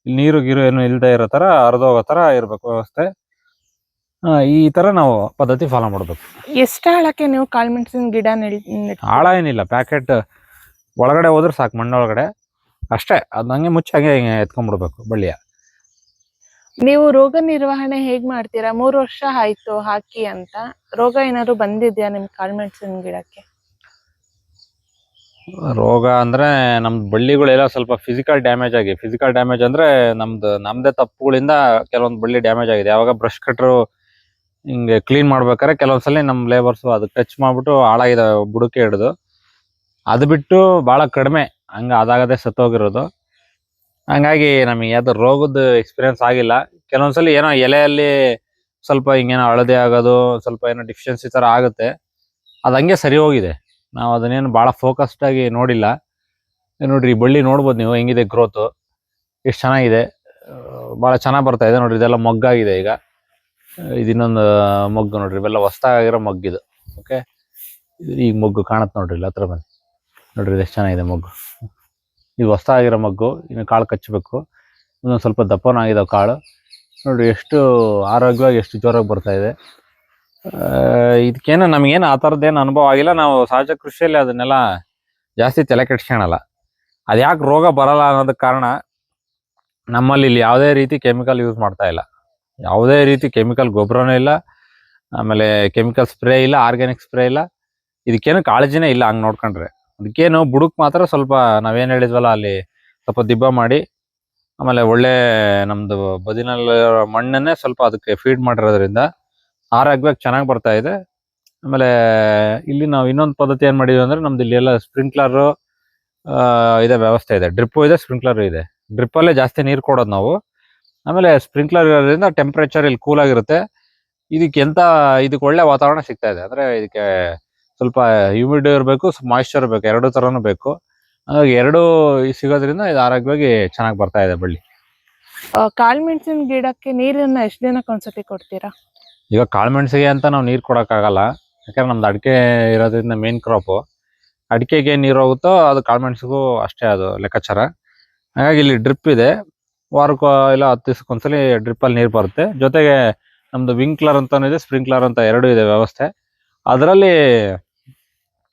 ಇಲ್ಲಿ ನೀರು ಗೀರು ಏನು ಇಲ್ಲದೆ ಇರೋ ಥರ ಹರಿದೋಗೋ ಥರ ಇರಬೇಕು ವ್ಯವಸ್ಥೆ. ಈ ಥರ ನಾವು ಪದ್ಧತಿ ಫಾಲೋ ಮಾಡಬೇಕು. ಎಷ್ಟು ಆಳಕ್ಕೆ ನೀವು ಕಾಳು ಮೆಣಸಿನ ಗಿಡ ಆಳ ಏನಿಲ್ಲ ಪ್ಯಾಕೆಟ್ ಒಳಗಡೆ ಹೋದ್ರೆ ಸಾಕು ಮಣ್ಣೊಳಗಡೆ. ಅಷ್ಟೇ ಅದು ಹಂಗೆ ಮುಚ್ಚಿ ಹಂಗೆ ಹಿಂಗೆ ಎತ್ಕೊಂಡ್ಬಿಡ್ಬೇಕು ಬಳ್ಳಿಯ. ನೀವು ರೋಗ ನಿರ್ವಹಣೆ ಹೇಗ್ ಮಾಡ್ತೀರಾ? ಮೂರು ವರ್ಷ ಆಯ್ತು ಹಾಕಿ ಅಂತ. ರೋಗ ಏನಾದ್ರು ಬಂದಿದ್ಯಾ ನಿಮ್ ಕಾಳು ಮೆಣಸಿನ ಗಿಡಕ್ಕೆ? ರೋಗ ಅಂದ್ರೆ ನಮ್ದು ಬಳ್ಳಿಗಳೆಲ್ಲ ಸ್ವಲ್ಪ ಫಿಸಿಕಲ್ ಡ್ಯಾಮೇಜ್ ಆಗಿ ಫಿಸಿಕಲ್ ಡ್ಯಾಮೇಜ್ ಅಂದ್ರೆ ನಮ್ದು, ನಮ್ದೇ ತಪ್ಪುಗಳಿಂದ ಕೆಲವೊಂದು ಬಳ್ಳಿ ಡ್ಯಾಮೇಜ್ ಆಗಿದೆ. ಯಾವಾಗ ಬ್ರಷ್ ಕಟ್ರು ಹಿಂಗೆ ಕ್ಲೀನ್ ಮಾಡ್ಬೇಕಾದ್ರೆ ಕೆಲವೊಂದ್ಸಲಿ ನಮ್ಮ ಲೇಬರ್ಸ್ ಅದು ಟಚ್ ಮಾಡ್ಬಿಟ್ಟು ಹಾಳಾಗಿದೆ, ಬುಡಕ್ಕೆ ಹಿಡಿದು. ಅದು ಬಿಟ್ಟು ಭಾಳ ಕಡಿಮೆ, ಹಂಗ ಅದಾಗದೆ ಸತ್ತೋಗಿರೋದು. ಹಂಗಾಗಿ ನಮಗೆ ಯಾವ್ದು ರೋಗದ ಎಕ್ಸ್ಪೀರಿಯನ್ಸ್ ಆಗಿಲ್ಲ. ಕೆಲವೊಂದ್ಸಲಿ ಏನೋ ಎಲೆಯಲ್ಲಿ ಸ್ವಲ್ಪ ಹಿಂಗೇನೋ ಹಳದಿ ಆಗೋದು, ಸ್ವಲ್ಪ ಏನೋ ಡಿಫಿಷಿಯನ್ಸಿ ಥರ ಆಗುತ್ತೆ. ಅದು ಹಂಗೆ ಸರಿ ಹೋಗಿದೆ. ನಾವು ಅದನ್ನೇನು ಭಾಳ ಫೋಕಸ್ಡ್ ಆಗಿ ನೋಡಿಲ್ಲ. ನೋಡ್ರಿ ಬಳ್ಳಿ ನೋಡ್ಬೋದು ನೀವು, ಹೆಂಗಿದೆ ಗ್ರೋತು ಎಷ್ಟು ಚೆನ್ನಾಗಿದೆ. ಭಾಳ ಚೆನ್ನಾಗಿ ಬರ್ತಾ ಇದೆ ನೋಡ್ರಿ, ಇದೆಲ್ಲ ಮೊಗ್ಗಾಗಿದೆ ಈಗ. ಇದು ಇನ್ನೊಂದು ಮೊಗ್ಗು ನೋಡ್ರಿ, ಇವೆಲ್ಲ ಹೊಸ್ದಾಗಿರೋ ಮಗ್ಗಿದು ಓಕೆ ಈಗ ಮೊಗ್ಗು ಕಾಣುತ್ತೆ ನೋಡ್ರಿ, ಇಲ್ಲಿ ಹತ್ರ ಬನ್ನಿ. ನೋಡ್ರಿ ಎಷ್ಟು ಚೆನ್ನಾಗಿದೆ ಮೊಗ್ಗು. ಇದು ಹೊಸದಾಗಿರೋ ಮಗ್ಗು, ಇನ್ನು ಕಾಳು ಕಚ್ಚಬೇಕು. ಇನ್ನೊಂದು ಸ್ವಲ್ಪ ದಪ್ಪನಾಗಿದ್ದಾವೆ ಕಾಳು. ನೋಡಿ ಎಷ್ಟು ಆರೋಗ್ಯವಾಗಿ ಎಷ್ಟು ಜೋರಾಗಿ ಬರ್ತಾ ಇದೆ. ಇದಕ್ಕೇನು, ನಮಗೇನು ಆ ಥರದ್ದೇನು ಅನುಭವ ಆಗಿಲ್ಲ. ನಾವು ಸಹಜ ಕೃಷಿಯಲ್ಲಿ ಅದನ್ನೆಲ್ಲ ಜಾಸ್ತಿ ತಲೆ ಕೆಡ್ಸ್ಕೊಳಲ್ಲ. ಅದು ಯಾಕೆ ರೋಗ ಬರಲ್ಲ ಅನ್ನೋದಕ್ಕೆ ಕಾರಣ ನಮ್ಮಲ್ಲಿ ಇಲ್ಲಿ ಯಾವುದೇ ರೀತಿ ಕೆಮಿಕಲ್ ಯೂಸ್ ಮಾಡ್ತಾ ಇಲ್ಲ. ಯಾವುದೇ ರೀತಿ ಕೆಮಿಕಲ್ ಗೊಬ್ಬರನೂ ಇಲ್ಲ. ಆಮೇಲೆ ಕೆಮಿಕಲ್ ಸ್ಪ್ರೇ ಇಲ್ಲ, ಆರ್ಗ್ಯಾನಿಕ್ ಸ್ಪ್ರೇ ಇಲ್ಲ. ಇದಕ್ಕೇನು ಕಾಳಜಿನೇ ಇಲ್ಲ ಹಂಗೆ ನೋಡ್ಕೊಂಡ್ರೆ. ಅದಕ್ಕೇನು ಬುಡಕ್ ಮಾತ್ರ ಸ್ವಲ್ಪ ನಾವೇನು ಹೇಳಿದ್ವಲ್ಲ ಅಲ್ಲಿ ಸ್ವಲ್ಪ ದಿಬ್ಬ ಮಾಡಿ, ಆಮೇಲೆ ಒಳ್ಳೆ ನಮ್ದು ಬದಿನಲ್ಲಿ ಮಣ್ಣನ್ನೇ ಸ್ವಲ್ಪ ಅದಕ್ಕೆ ಫೀಡ್ ಮಾಡಿರೋದ್ರಿಂದ ಆರೋಗ್ಯವಾಗಿ ಚೆನ್ನಾಗಿ ಬರ್ತಾ ಇದೆ. ಆಮೇಲೆ ಇಲ್ಲಿ ನಾವು ಇನ್ನೊಂದು ಪದ್ಧತಿ ಏನ್ ಮಾಡಿದ್ವಿ ಅಂದ್ರೆ ನಮ್ದು ಇಲ್ಲಿ ಎಲ್ಲ ಸ್ಪ್ರಿಂಕ್ಲರ್ ಇದೆ ವ್ಯವಸ್ಥೆ ಇದೆ. ಡ್ರಿಪ್ಪು ಇದೆ, ಸ್ಪ್ರಿಂಕ್ಲರ್ ಇದೆ. ಡ್ರಿಪ್ ಅಲ್ಲೇ ಜಾಸ್ತಿ ನೀರು ಕೊಡೋದು ನಾವು. ಆಮೇಲೆ ಸ್ಪ್ರಿಂಕ್ಲರ್ ಇರೋದ್ರಿಂದ ಟೆಂಪರೇಚರ್ ಇಲ್ಲಿ ಕೂಲ್ ಆಗಿರುತ್ತೆ. ಇದಕ್ಕೆ ಎಂತ, ಇದಕ್ಕೆ ಒಳ್ಳೆ ವಾತಾವರಣ ಸಿಗ್ತಾ ಇದೆ. ಅಂದ್ರೆ ಇದಕ್ಕೆ ಸ್ವಲ್ಪ ಹ್ಯೂಮಿಡ್ ಇರಬೇಕು ಮಾಯಿಶ್ಚರ್ ಬೇಕು ಎರಡು ಥರನೂ ಬೇಕು. ಹಾಗಾಗಿ ಎರಡು ಸಿಗೋದ್ರಿಂದ ಇದು ಆರೋಗ್ಯವಾಗಿ ಚೆನ್ನಾಗಿ ಬರ್ತಾ ಇದೆ ಬಳ್ಳಿ. ಕಾಳುಮೆಣಸಿನ ಕಾಳ್ಮೆಣ್ಸಿನ ಗಿಡಕ್ಕೆ ನೀರನ್ನ ಎಷ್ಟು ದಿನಕ್ಕೆ ಒಂದ್ಸತಿ ಕೊಡ್ತೀರಾ? ಈಗ ಕಾಳುಮೆಣಸಿಗೆ ಅಂತ ನಾವು ನೀರು ಕೊಡೋಕ್ಕಾಗಲ್ಲ. ಯಾಕಂದ್ರೆ ನಮ್ದು ಅಡಿಕೆ ಇರೋದ್ರಿಂದ ಮೇನ್ ಕ್ರಾಪು ಅಡಿಕೆಗೆ ನೀರು ಹೋಗುತ್ತೋ ಅದು ಕಾಳುಮೆಣಸಿಗೂ ಅಷ್ಟೇ ಅದು ಲೆಕ್ಕಾಚಾರ. ಹಾಗಾಗಿ ಇಲ್ಲಿ ಡ್ರಿಪ್ ಇದೆ. ವಾರಕ್ಕೂ ಇಲ್ಲ ಹತ್ತು ದಿವ್ಸಕ್ಕೊಂದ್ಸಲಿ ಡ್ರಿಪ್ಪಲ್ಲಿ ನೀರು ಬರುತ್ತೆ. ಜೊತೆಗೆ ನಮ್ಮದು ವಿಂಕ್ಲರ್ ಅಂತಲೂ ಇದೆ ಸ್ಪ್ರಿಂಕ್ಲರ್ ಅಂತ ಎರಡು ಇದೆ ವ್ಯವಸ್ಥೆ. ಅದರಲ್ಲಿ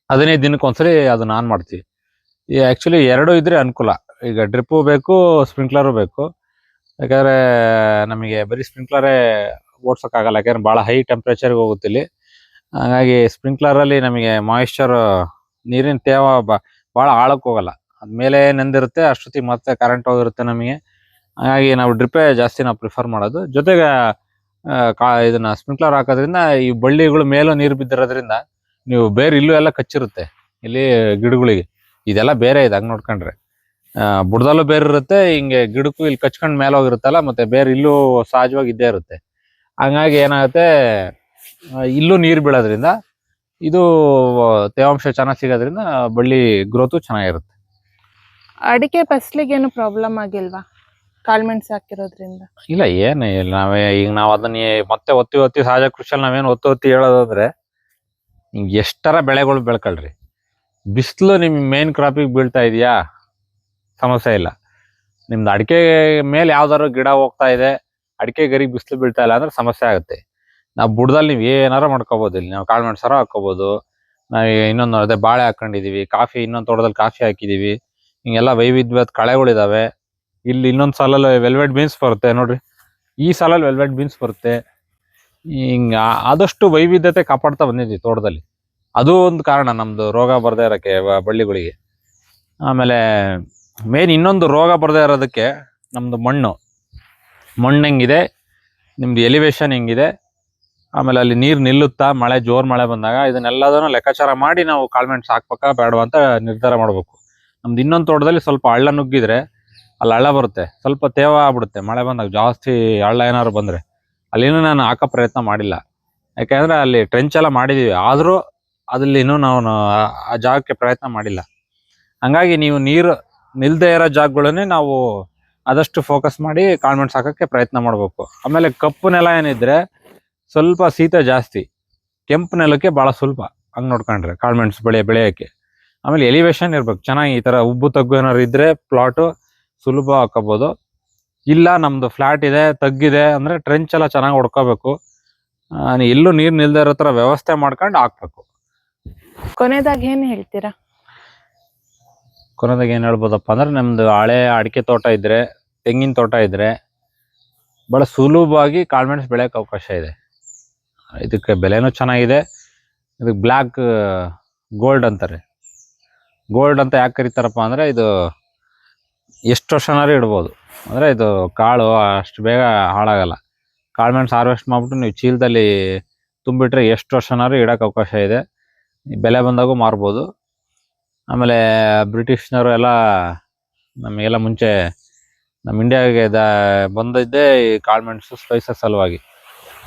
ಹದಿನೈದು ಒಂದ್ಸರಿ ಅದನ್ನ ಆನ್ ಮಾಡ್ತೀವಿ. ಆ್ಯಕ್ಚುಲಿ ಎರಡು ಇದ್ರೆ ಅನುಕೂಲ. ಈಗ ಡ್ರಿಪ್ಪು ಬೇಕು ಸ್ಪ್ರಿಂಕ್ಲರು ಬೇಕು. ಯಾಕಂದ್ರೆ ನಮಗೆ ಬರೀ ಸ್ಪ್ರಿಂಕ್ಲರೇ ಓಡ್ಸೋಕ್ಕಾಗಲ್ಲ, ಯಾಕಂದ್ರೆ ಭಾಳ ಹೈ ಟೆಂಪ್ರೇಚರ್ಗೆ ಹೋಗುತ್ತೆ ಇಲ್ಲಿ. ಹಾಗಾಗಿ ಸ್ಪ್ರಿಂಕ್ಲರಲ್ಲಿ ನಮಗೆ ಮಾಯಿಶ್ಚರ್ ನೀರಿನ ತೇವ ಭಾಳ ಆಳಕ್ಕೆ ಹೋಗಲ್ಲ. ಅದ್ ಮೇಲೆ ನೆಂದಿರುತ್ತೆ, ಅಷ್ಟೊತ್ತಿಗೆ ಮತ್ತೆ ಕರೆಂಟ್ ಹೋಗಿರುತ್ತೆ ನಮಗೆ. ಹಾಗಾಗಿ ನಾವು ಡ್ರಿಪ್ಪೇ ಜಾಸ್ತಿ ನಾವು ಪ್ರಿಫರ್ ಮಾಡೋದು. ಜೊತೆಗೆ ಕಾ, ಇದನ್ನ ಸ್ಪ್ರಿಂಕ್ಲರ್ ಹಾಕೋದ್ರಿಂದ ಈ ಬಳ್ಳಿಗಳು ಮೇಲೂ ನೀರು ಬಿದ್ದಿರೋದ್ರಿಂದ ನೀವು ಬೇರೆ ಇಲ್ಲೂ ಎಲ್ಲ ಕಚ್ಚಿರುತ್ತೆ ಇಲ್ಲಿ ಗಿಡಗಳಿಗೆ. ಇದೆಲ್ಲ ಬೇರೆ ಇದೆ ಹಂಗೆ ನೋಡ್ಕೊಂಡ್ರೆ. ಬುಡದಲ್ಲೂ ಬೇರೆ ಇರುತ್ತೆ ಹಿಂಗೆ ಗಿಡಕ್ಕೂ ಇಲ್ಲಿ ಕಚ್ಕೊಂಡು ಮೇಲೆ ಹೋಗಿರುತ್ತಲ್ಲ ಮತ್ತೆ ಬೇರೆ ಇಲ್ಲೂ ಸಹಜವಾಗಿ ಇದ್ದೇ ಇರುತ್ತೆ. ಹಂಗಾಗಿ ಏನಾಗುತ್ತೆ ಇಲ್ಲೂ ನೀರು ಬೀಳೋದ್ರಿಂದ ಇದು ತೇವಾಂಶ ಚೆನ್ನಾಗಿ ಸಿಗೋದ್ರಿಂದ ಬಳ್ಳಿ ಗ್ರೋತು ಚೆನ್ನಾಗಿರುತ್ತೆ. ಅಡಿಕೆ ಫಸ್ಲಿಗೇನು ಪ್ರಾಬ್ಲಮ್ ಆಗಿಲ್ವಾ? ಕಾಳ್ಮೆಣ್ಸು ಹಾಕಿರೋದ್ರಿಂದ. ಇಲ್ಲ ಏನು ಇಲ್ಲ ನಾವೇ ಈಗ ನಾವು ಅದನ್ನ ಮತ್ತೆ ಒತ್ತಿ ಒತ್ತಿ ಸಹಜ ಕೃಷಿಯಲ್ಲಿ ನಾವೇನು ಒತ್ತಿ ಒತ್ತಿ ಹೇಳೋದಂದ್ರೆ ಹಿಂಗ್ ಎಷ್ಟರ ಬೆಳೆಗಳು ಬೆಳ್ಕೊಳ್ರಿ? ಬಿಸಿಲು ನಿಮ್ಮ ಮೇನ್ ಕ್ರಾಪಿಗೆ ಬೀಳ್ತಾ ಇದೆಯಾ? ಸಮಸ್ಯೆ ಇಲ್ಲ. ನಿಮ್ದು ಅಡಿಕೆ ಮೇಲೆ ಯಾವ್ದಾದ್ರು ಗಿಡ ಹೋಗ್ತಾ ಇದೆ, ಅಡಿಕೆ ಗರಿಗೆ ಬಿಸಿಲು ಬೀಳ್ತಾ ಇಲ್ಲ ಅಂದ್ರೆ ಸಮಸ್ಯೆ ಆಗುತ್ತೆ. ನಾವು ಬುಡದಲ್ಲಿ ನೀವು ಏನಾರ ಮಾಡ್ಕೋಬೋದು ಇಲ್ಲಿ. ನಾವು ಕಾಳು ಮೆಣಸಾರ ಹಾಕೋಬೋದು ನಾವು ಇನ್ನೊಂದು ಅದೇ ಬಾಳೆ ಹಾಕೊಂಡಿದೀವಿ ಕಾಫಿ, ಇನ್ನೊಂದು ತೋಟದಲ್ಲಿ ಕಾಫಿ ಹಾಕಿದೀವಿ. ಹಿಂಗೆಲ್ಲ ವೈವಿಧ್ಯವಾದ ಕಳೆಗಳಿದಾವೆ. ಇಲ್ಲಿ ಇನ್ನೊಂದು ಸಾಲಲ್ಲಿ ವೆಲ್ವೆಟ್ ಬೀನ್ಸ್ ಬರುತ್ತೆ ನೋಡ್ರಿ. ಈ ಸಾಲಲ್ಲಿ ವೆಲ್ವೆಟ್ ಬೀನ್ಸ್ ಬರುತ್ತೆ. ಹಿಂಗ ಆದಷ್ಟು ವೈವಿಧ್ಯತೆ ಕಾಪಾಡ್ತಾ ಬಂದಿದ್ವಿ ತೋಟದಲ್ಲಿ. ಅದು ಒಂದು ಕಾರಣ ನಮ್ದು ರೋಗ ಬರದೇ ಇರೋಕ್ಕೆ ಬಳ್ಳಿಗಳಿಗೆ. ಆಮೇಲೆ ಮೇನ್ ಇನ್ನೊಂದು ರೋಗ ಬರದೇ ಇರೋದಕ್ಕೆ ನಮ್ಮದು ಮಣ್ಣು. ಮಣ್ಣು ಹೆಂಗಿದೆ, ನಿಮ್ದು ಎಲಿವೇಶನ್ ಹೆಂಗಿದೆ, ಆಮೇಲೆ ಅಲ್ಲಿ ನೀರು ನಿಲ್ಲುತ್ತಾ, ಮಳೆ, ಜೋರು ಮಳೆ ಬಂದಾಗ ಇದನ್ನೆಲ್ಲದನ್ನು ಲೆಕ್ಕಾಚಾರ ಮಾಡಿ ನಾವು ಕಾಳ್ಮೆಣ್ಸು ಹಾಕ್ಬೇಕಾ ಬೇಡವಾ ಅಂತ ನಿರ್ಧಾರ ಮಾಡಬೇಕು. ನಮ್ದು ಇನ್ನೊಂದು ತೋಟದಲ್ಲಿ ಸ್ವಲ್ಪ ಹಳ್ಳ ನುಗ್ಗಿದ್ರೆ ಅಲ್ಲಿ ಹಳ್ಳ ಬರುತ್ತೆ. ಸ್ವಲ್ಪ ತೇವ ಆಗ್ಬಿಡುತ್ತೆ. ಮಳೆ ಬಂದಾಗ ಜಾಸ್ತಿ ಹಳ್ಳ ಏನಾದ್ರು ಬಂದ್ರೆ. ಅಲ್ಲಿನೂ ನಾನು ಹಾಕೋ ಪ್ರಯತ್ನ ಮಾಡಿಲ್ಲ. ಯಾಕೆಂದ್ರೆ ಅಲ್ಲಿ ಟ್ರೆಂಚ್ ಎಲ್ಲ ಮಾಡಿದೀವಿ. ಆದರೂ ಅದ್ರಲ್ಲಿ ಇನ್ನೂ ನಾವು ಆ- ಜಾಗಕ್ಕೆ ಪ್ರಯತ್ನ ಮಾಡಿಲ್ಲ. ಹಂಗಾಗಿ ನೀವು ನೀರು ನಿಲ್ದೇ ಇರೋ ಜಾಗಗಳನ್ನೇ ನಾವು ಆದಷ್ಟು ಫೋಕಸ್ ಮಾಡಿ ಕಾನ್ವೆಂಟ್ಸ್ ಹಾಕೋಕ್ಕೆ ಪ್ರಯತ್ನ ಮಾಡಬೇಕು. ಆಮೇಲೆ ಕಪ್ಪು ನೆಲ ಏನಿದ್ರೆ ಸ್ವಲ್ಪ ಶೀತ ಜಾಸ್ತಿ. ಕೆಂಪು ನೆಲಕ್ಕೆ ಭಾಳ ಸ್ವಲ್ಪ ಹಂಗೆ ನೋಡ್ಕೊಂಡ್ರೆ ಕಾನ್ವೆಂಟ್ಸ್ ಬೆಳೆ ಬೆಳೆಯೋಕ್ಕೆ. ಆಮೇಲೆ ಎಲಿವೇಶನ್ ಇರ್ಬೇಕು. ಚೆನ್ನಾಗಿ ಈ ಥರ ಉಬ್ಬು ತಗ್ಗು ಏನಾದ್ರು ಇದ್ರೆ ಪ್ಲಾಟು ಸುಲಭ ಹಾಕೋಬಹುದು ಇಲ್ಲ ನಮ್ದು ಫ್ಲಾಟ್ ಇದೆ ತಗ್ಗಿದೆ ಅಂದ್ರೆ ಟ್ರೆಂಚ್ ಎಲ್ಲ ಚೆನ್ನಾಗಿ ಹೊಡ್ಕೋಬೇಕು. ಎಲ್ಲೂ ನೀರ್ ನಿಲ್ದೇ ಇರೋ ತರ ವ್ಯವಸ್ಥೆ ಮಾಡ್ಕೊಂಡು ಹಾಕ್ಬೇಕು. ಕೊನೆದಾಗಿ ಏನ್ ಹೇಳ್ತೀರಾ? ಕೊನೆದಾಗ ಏನ್ ಹೇಳ್ಬೋದಪ್ಪ ಅಂದ್ರೆ ನಮ್ದು ಹಳೆ ಅಡಿಕೆ ತೋಟ ಇದ್ರೆ ತೆಂಗಿನ ತೋಟ ಇದ್ರೆ ಬಹಳ ಸುಲಭವಾಗಿ ಕಾಳ್ಮೆಣ್ಸ್ ಬೆಳೆಯಕ್ಕೆ ಅವಕಾಶ ಇದೆ. ಇದಕ್ಕೆ ಬೆಲೆನೂ ಚೆನ್ನಾಗಿದೆ. ಇದಕ್ಕೆ ಬ್ಲ್ಯಾಕ್ ಗೋಲ್ಡ್ ಅಂತಾರೆ. ಗೋಲ್ಡ್ ಅಂತ ಯಾಕೆ ಕರೀತಾರಪ್ಪ ಅಂದರೆ ಇದು ಎಷ್ಟು ವರ್ಷನಾದ್ರೂ ಇಡ್ಬೋದು. ಅಂದ್ರೆ ಇದು ಕಾಳು ಅಷ್ಟು ಬೇಗ ಹಾಳಾಗಲ್ಲ. ಕಾಳ್ಮೆಣ್ಸ್ ಹಾರ್ವೆಸ್ಟ್ ಮಾಡ್ಬಿಟ್ಟು ನೀವು ಚೀಲದಲ್ಲಿ ತುಂಬಿಟ್ರೆ ಎಷ್ಟು ವರ್ಷನಾದ್ರೂ ಇಡೋಕೆ ಅವಕಾಶ ಇದೆ. ಬೆಲೆ ಬಂದಾಗೂ ಮಾರ್ಬೋದು. ಆಮೇಲೆ ಬ್ರಿಟಿಷ್ನವರು ಎಲ್ಲ ನಮಗೆಲ್ಲ ಮುಂಚೆ ನಮ್ಮ ಇಂಡಿಯಾಗೆ ದ ಬಂದಿದ್ದೇ ಈ ಕಾಳ್ಮೆಣ್ಸು ಸ್ಪೈಸಸ್ ಸಲುವಾಗಿ.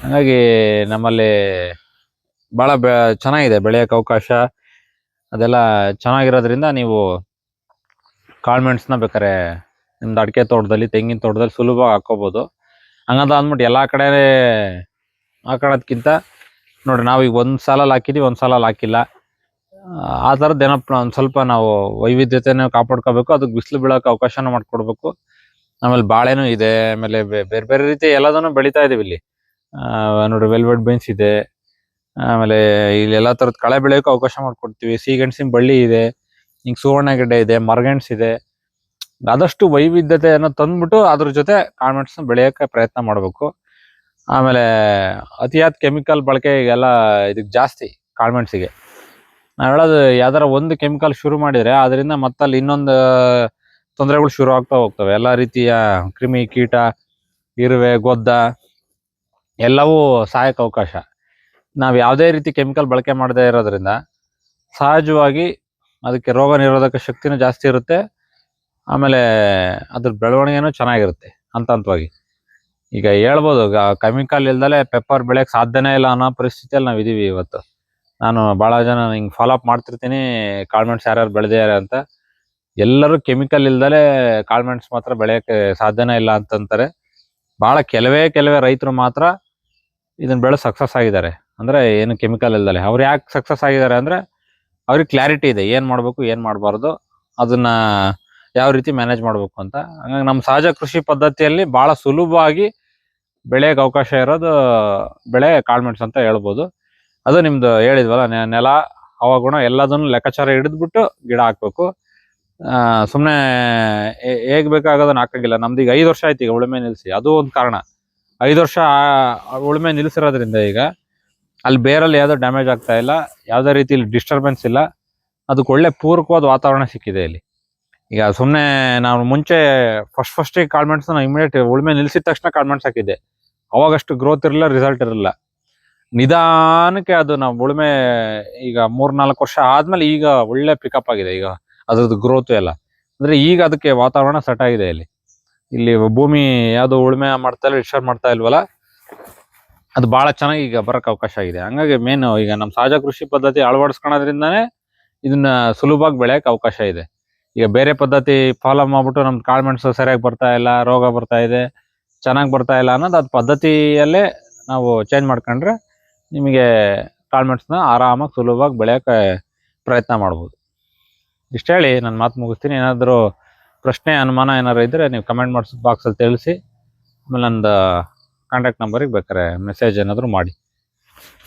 ಹಾಗಾಗಿ ನಮ್ಮಲ್ಲಿ ಭಾಳ ಬೆ ಚೆನ್ನಾಗಿದೆ ಬೆಳೆಯೋಕೆ ಅವಕಾಶ. ಅದೆಲ್ಲ ಚೆನ್ನಾಗಿರೋದ್ರಿಂದ ನೀವು ಕಾಳ್ಮೆಣ್ಸ್ನ ಬೇಕಾರೆ ನಿಮ್ದು ಅಡಿಕೆ ತೋಟದಲ್ಲಿ, ತೆಂಗಿನ ತೋಟದಲ್ಲಿ ಸುಲಭವಾಗಿ ಹಾಕೋಬೋದು ಹಂಗಂತ ಅಂದ್ಬಿಟ್ಟು ಎಲ್ಲ ಕಡೆ ಹಾಕೋಣದ್ಕಿಂತ ನೋಡಿ ನಾವು ಈಗ ಒಂದು ಸಲ ಹಾಕಿದ್ದೀವಿ ಒಂದು ಸಲ ಹಾಕಿಲ್ಲ. ಆ ಥರದ್ದು ಏನೋ ಒಂದು ಸ್ವಲ್ಪ ನಾವು ವೈವಿಧ್ಯತೆನ ಕಾಪಾಡ್ಕೋಬೇಕು ಅದಕ್ಕೆ ಬಿಸಿಲು ಬೀಳೋಕೆ ಅವಕಾಶನ ಮಾಡಿಕೊಡ್ಬೇಕು. ಆಮೇಲೆ ಬಾಳೆನೂ ಇದೆ, ಆಮೇಲೆ ಬೇರೆ ಬೇರೆ ರೀತಿ ಎಲ್ಲದನ್ನು ಬೆಳೀತಾ ಇದೀವಿ ಇಲ್ಲಿ. ನೋಡಿ ವೆಲ್ವೆಟ್ ಬೀನ್ಸ್ ಇದೆ. ಆಮೇಲೆ ಇಲ್ಲಿ ಎಲ್ಲ ಥರದ ಕಳೆ ಬೆಳೆಯೋಕೆ ಅವಕಾಶ ಮಾಡ್ಕೊಡ್ತೀವಿ. ಸೀಗೆಣಸಿನ ಬಳ್ಳಿ ಇದೆ, ಹಿಂಗೆ ಸುವರ್ಣಗೆಡ್ಡೆ ಇದೆ, ಮರಗೆಣಸ್ ಇದೆ. ಆದಷ್ಟು ವೈವಿಧ್ಯತೆಯನ್ನು ತಂದ್ಬಿಟ್ಟು ಅದ್ರ ಜೊತೆ ನ ಬೆಳೆಯೋಕೆ ಪ್ರಯತ್ನ ಮಾಡಬೇಕು. ಆಮೇಲೆ ಅತಿಯಾದ ಕೆಮಿಕಲ್ ಬಳಕೆ ಈಗೆಲ್ಲ ಇದಕ್ಕೆ ಜಾಸ್ತಿ ಕಾಳ್ಮೆಣ್ಸಿಗೆ ನಾವು ಹೇಳೋದು ಯಾವ್ದಾರ ಒಂದು ಕೆಮಿಕಲ್ ಶುರು ಮಾಡಿದ್ರೆ ಅದರಿಂದ ಮತ್ತಲ್ಲಿ ಇನ್ನೊಂದು ತೊಂದರೆಗಳು ಶುರು ಆಗ್ತಾ ಹೋಗ್ತವೆ. ಎಲ್ಲ ರೀತಿಯ ಕ್ರಿಮಿ ಕೀಟ, ಇರುವೆ, ಗೊದ್ದ ಎಲ್ಲವೂ ಸಹಾಯಕ ಅವಕಾಶ. ನಾವು ಯಾವುದೇ ರೀತಿ ಕೆಮಿಕಲ್ ಬಳಕೆ ಮಾಡದೇ ಇರೋದ್ರಿಂದ ಸಹಜವಾಗಿ ಅದಕ್ಕೆ ರೋಗ ನಿರೋಧಕ ಶಕ್ತಿನೂ ಜಾಸ್ತಿ ಇರುತ್ತೆ. ಆಮೇಲೆ ಅದ್ರ ಬೆಳವಣಿಗೆನೂ ಚೆನ್ನಾಗಿರುತ್ತೆ ಹಂತ ಹಂತವಾಗಿ ಈಗ ಹೇಳ್ಬೋದು ಕೆಮಿಕಲ್ ಇಲ್ದಲೆ ಪೆಪ್ಪರ್ ಬೆಳೆಯಕ್ಕೆ ಸಾಧ್ಯನೇ ಇಲ್ಲ ಅನ್ನೋ ಪರಿಸ್ಥಿತಿಯಲ್ಲಿ ನಾವು ಇದೀವಿ ಇವತ್ತು. ನಾನು ಭಾಳ ಜನ ಹಿಂಗೆ ಫಾಲೋ ಅಪ್ ಮಾಡ್ತಿರ್ತೀನಿ, ಕಾಳ್ಮೆಣ್ಸ್ ಯಾರ್ಯಾರು ಬೆಳೆದಿದ್ದಾರೆ ಅಂತ. ಎಲ್ಲರೂ ಕೆಮಿಕಲ್ ಇಲ್ದಲೆ ಕಾಳ್ಮೆಣ್ಸ್ ಮಾತ್ರ ಬೆಳೆಯೋಕ್ಕೆ ಸಾಧ್ಯನೇ ಇಲ್ಲ ಅಂತಂತಾರೆ. ಭಾಳ ಕೆಲವೇ ಕೆಲವೇ ರೈತರು ಮಾತ್ರ ಇದನ್ನ ಬೆಳೆ ಸಕ್ಸಸ್ ಆಗಿದ್ದಾರೆ. ಅಂದ್ರೆ ಏನು ಕೆಮಿಕಲ್ ಇಲ್ದಲೆ. ಅವ್ರು ಯಾಕೆ ಸಕ್ಸಸ್ ಆಗಿದ್ದಾರೆ ಅಂದ್ರೆ, ಅವ್ರಿಗೆ ಕ್ಲಾರಿಟಿ ಇದೆ, ಏನು ಮಾಡಬೇಕು, ಏನು ಮಾಡಬಾರ್ದು, ಅದನ್ನ ಯಾವ ರೀತಿ ಮ್ಯಾನೇಜ್ ಮಾಡಬೇಕು ಅಂತ. ಹಂಗಾಗಿ ನಮ್ಮ ಸಹಜ ಕೃಷಿ ಪದ್ಧತಿಯಲ್ಲಿ ಬಹಳ ಸುಲಭವಾಗಿ ಬೆಳೆಗೆ ಅವಕಾಶ ಇರೋದು, ಬೆಳೆ ಕಾಳ್ಮೆಣಸು ಅಂತ ಹೇಳ್ಬೋದು. ಅದು ನಿಮ್ದು ಹೇಳಿದ್ವಲ್ಲ ನೆಲ ಹವಾಗುಣ ಎಲ್ಲದನ್ನು ಲೆಕ್ಕಾಚಾರ ಹಿಡಿದ್ಬಿಟ್ಟು ಗಿಡ ಹಾಕ್ಬೇಕು. ಸುಮ್ಮನೆ ಹೇಗ್ ಬೇಕಾಗೋದನ್ನ ಹಾಕಂಗಿಲ್ಲ. ನಮ್ದು ಈಗ ಐದು ವರ್ಷ ಆಯ್ತು ಈಗ ಉಳುಮೆ ನಿಲ್ಸಿ. ಅದು ಒಂದು ಕಾರಣ. ಐದು ವರ್ಷ ಉಳುಮೆ ನಿಲ್ಸಿರೋದ್ರಿಂದ ಈಗ ಅಲ್ಲಿ ಬೇರಲ್ಲಿ ಯಾವುದೋ ಡ್ಯಾಮೇಜ್ ಆಗ್ತಾ ಇಲ್ಲ, ಯಾವುದೇ ರೀತಿ ಡಿಸ್ಟರ್ಬೆನ್ಸ್ ಇಲ್ಲ. ಅದಕ್ಕೆ ಒಳ್ಳೆ ಪೂರಕವಾದ ವಾತಾವರಣ ಸಿಕ್ಕಿದೆ ಇಲ್ಲಿ. ಈಗ ಸುಮ್ಮನೆ ನಾವು ಮುಂಚೆ ಫಸ್ಟ್ ಫಸ್ಟಿಗೆ ಕಾಲ್ಮೆಂಟ್ಸ್ ನಾವು ಇಮಿಡಿಯೇಟ್ ಉಳುಮೆ ನಿಲ್ಸಿದ ತಕ್ಷಣ ಕಾಲ್ಮೆಂಟ್ಸ್ ಹಾಕಿದ್ದೆ ಅವಾಗಷ್ಟು ಗ್ರೋತ್ ಇರಲಿಲ್ಲ ರಿಸಲ್ಟ್ ಇರಲಿಲ್ಲ. ನಿಧಾನಕ್ಕೆ ಅದು ನಾವು ಉಳುಮೆ ಈಗ ಮೂರ್ ನಾಲ್ಕು ವರ್ಷ ಆದ್ಮೇಲೆ ಈಗ ಒಳ್ಳೆ ಪಿಕಪ್ ಆಗಿದೆ ಈಗ ಅದ್ರದ್ದು ಗ್ರೋತ್ ಎಲ್ಲ. ಅಂದ್ರೆ ಈಗ ಅದಕ್ಕೆ ವಾತಾವರಣ ಸೆಟ್ ಆಗಿದೆ ಇಲ್ಲಿ. ಇಲ್ಲಿ ಭೂಮಿ ಯಾವುದು ಉಳುಮೆ ಮಾಡ್ತಾ ಇಲ್ಲ ಡಿಸ್ಟರ್ಬ್ ಮಾಡ್ತಾ ಇಲ್ವಲ್ಲ, ಅದು ಬಹಳ ಚೆನ್ನಾಗಿ ಈಗ ಬರಕ್ ಅವಕಾಶ ಆಗಿದೆ. ಹಂಗಾಗಿ ಮೇನ್ ಈಗ ನಮ್ಮ ಸಹಜ ಕೃಷಿ ಪದ್ಧತಿ ಅಳವಡಿಸ್ಕೊಳೋದ್ರಿಂದಾನೇ ಇದನ್ನ ಸುಲಭವಾಗಿ ಬೆಳೆಯಕ್ಕೆ ಅವಕಾಶ ಇದೆ. ಈಗ ಬೇರೆ ಪದ್ಧತಿ ಫಾಲೋ ಮಾಡ್ಬಿಟ್ಟು ನಮ್ದು ಕಾಳ್ಮೆಣ್ಸು ಸರಿಯಾಗಿ ಬರ್ತಾ ಇಲ್ಲ, ರೋಗ ಬರ್ತಾ ಇದೆ, ಚೆನ್ನಾಗಿ ಬರ್ತಾ ಇಲ್ಲ ಅನ್ನೋದು ಅದು ಪದ್ಧತಿಯಲ್ಲೇ ನಾವು ಚೇಂಜ್ ಮಾಡ್ಕೊಂಡ್ರೆ ನಿಮಗೆ ಕಾಳ್ಮೆಣ್ಸ್ನ ಆರಾಮಾಗಿ ಸುಲಭವಾಗಿ ಬೆಳೆಯೋಕೆ ಪ್ರಯತ್ನ ಮಾಡ್ಬೋದು. ಇಷ್ಟು ಹೇಳಿ ನನ್ನ ಮಾತು ಮುಗಿಸ್ತೀನಿ. ಏನಾದರೂ ಪ್ರಶ್ನೆ, ಅನುಮಾನ ಏನಾದ್ರು ಇದ್ದರೆ ನೀವು ಕಮೆಂಟ್ ಮಾಡಿಸ್ ಬಾಕ್ಸಲ್ಲಿ ತಿಳಿಸಿ, ಆಮೇಲೆ ನಂದು ಕಾಂಟ್ಯಾಕ್ಟ್ ನಂಬರಿಗೆ ಬೇಕಾರೆ ಮೆಸೇಜ್ ಏನಾದರೂ ಮಾಡಿ.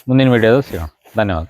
ಮುಂದಿನ ವೀಡಿಯೋದಲ್ಲಿ ಸಿಗೋಣ. ಧನ್ಯವಾದ.